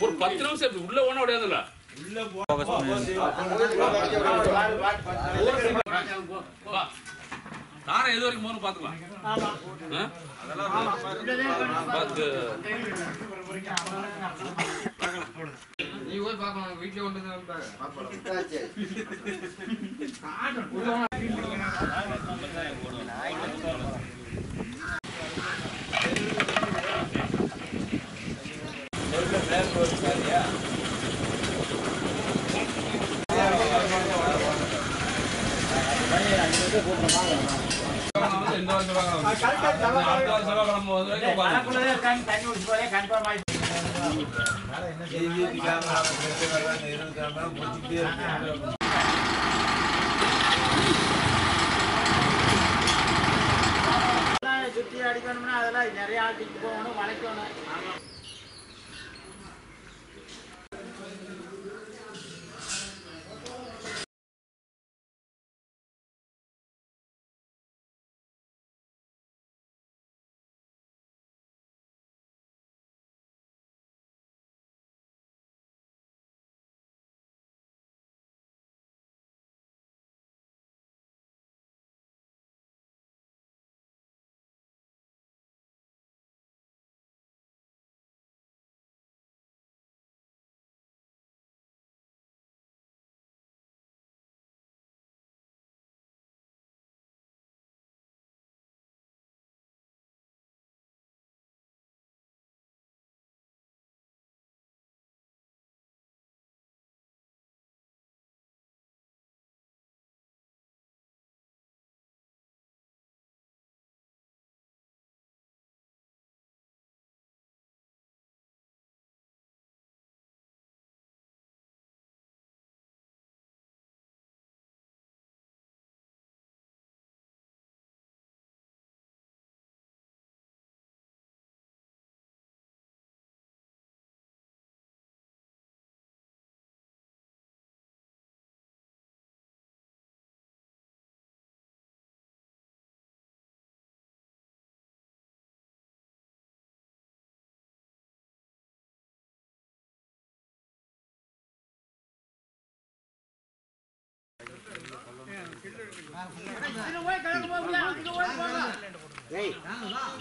ஒரு பத்து நிமிஷம் இருக்கு. உள்ள போனா முடியாதுல்ல நானும் எது வரைக்கும் போகணும் பாத்துக்கலாம் ஆ? நீ போய் பார்க்கணும் வீட்டுல கொண்டு வந்து பாரு. சுத்தி அடிக்கணும்னா அதெல்லாம் நிறைய ஆட்டிட்டு போகணும் வளைக்கணும்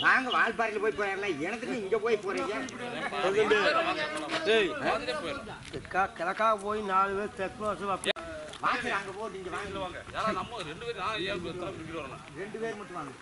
நாங்க வால்பாறையில போய் போயிடலாம் எனக்கு இங்க போய் போறீங்க. கிழக்கா போய் நாலு பேர் தெற்கு வருஷம் வாங்க அங்க பேர் ரெண்டு பேர் மட்டும் வாங்க.